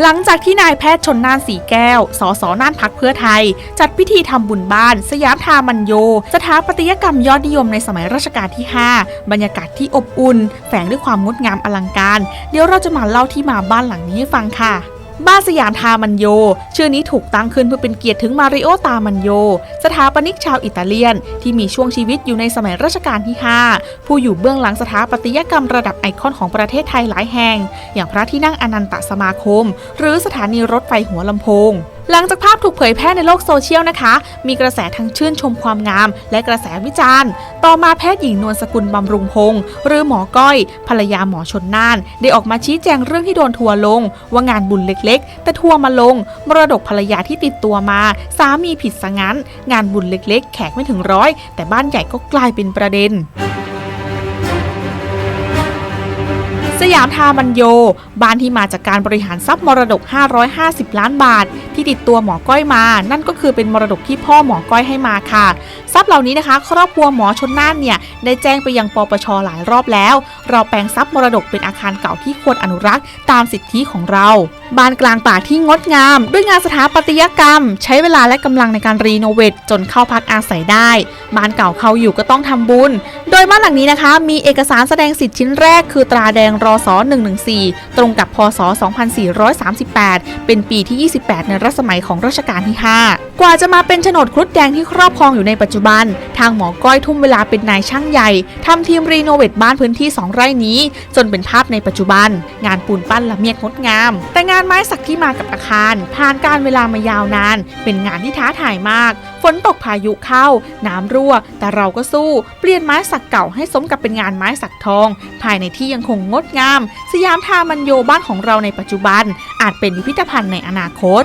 หลังจากที่นายแพทย์ชนน่านสีแก้ว สสน่านพักเพื่อไทย จัดพิธีทำบุญบ้าน สยามทามันโย สถาปัตยกรรมยอดนิยมในสมัยรัชกาลที่ 5 บรรยากาศที่อบอุ่น แฝงด้วยความงดงามอลังการ เดี๋ยวเราจะมาเล่าที่มาบ้านหลังนี้ให้ฟังค่ะ บ้านสยามทามันโย ชื่อนี้ถูกตั้งขึ้นเพื่อเป็นเกียรติถึงมาริโอตามันโย สถาปนิกชาวอิตาเลียน ที่มีช่วงชีวิตอยู่ในสมัยรัชกาลที่ 5 ผู้อยู่เบื้องหลังสถาปัตยกรรมระดับไอคอนของประเทศไทยหลายแห่ง อย่างพระที่นั่งอนันตสมาคม หรือสถานีรถไฟหัวลำโพง หลังจากภาพถูกเผยแพร่ในโลกโซเชียลนะคะ มีกระแสทั้งชื่นชมความงาม และกระแสวิจารณ์ ต่อมาแพทย์หญิงนวลสกุลบำรุงพงศ์หรือหมอก้อย ภรรยาหมอชนน่าน ได้ออกมาชี้แจงเรื่องที่โดนทัวลง ว่างานบุญเล็กๆ แต่ทัวมาลง มรดกภรรยาที่ติดตัวมา สามีผิดซะงั้น งานบุญเล็กๆ แขกไม่ถึงร้อย แต่บ้านใหญ่ก็กลายเป็นประเด็น สยามทามันโย บ้านที่มาจากการบริหารทรัพย์มรดก 550 ล้านบาท ที่ติดตัวหมอก้อยมา นั่นก็คือเป็นมรดกที่พ่อหมอก้อยให้มาค่ะ ทรัพย์เหล่านี้นะคะ ครอบครัวหมอชนน่านเนี่ยได้แจ้งไปยังปปชหลายรอบแล้ว เราแปลงทรัพย์มรดกเป็นอาคารเก่าที่ควรอนุรักษ์ตามสิทธิของเราบ้านกลางป่าที่งดงาม ด้วยงานสถาปัตยกรรม ใช้เวลาและกำลังในการรีโนเวทจนเข้าพักอาศัยได้ บ้านเก่าเขาอยู่ก็ต้องทำบุญ โดยบ้านหลังนี้นะคะ มีเอกสารแสดงสิทธิ์ชิ้นแรก คือตราแดงรอศ114 ตรงกับพศ 2438 เป็นปีที่ 28 ในรัชสมัยของรัชกาลที่ 5 กว่าจะมาเป็นโฉนดครุฑแดงที่ครอบครองอยู่ในปัจจุบัน ทางหมอก้อยทุ่มเวลาเป็นนายช่างใหญ่ทำทีมรีโนเวทบ้านพื้นที่ 2 ไร่นี้ จนเป็นภาพในปัจจุบัน งานปูนปั้นละเมียดงดงาม แต่งานไม้สักที่มากับอาคาร ผ่านการเวลามายาวนาน เป็นงานที่ท้าทายมาก ฝนตกพายุเข้า น้ำรั่ว แต่เราก็สู้ เปลี่ยนไม้สักเก่าให้สมกับเป็นงานไม้สักทอง ภายในที่ยังคงงดงาม สยามทามันโยบ้านของเราในปัจจุบัน อาจเป็นพิพิธภัณฑ์ในอนาคต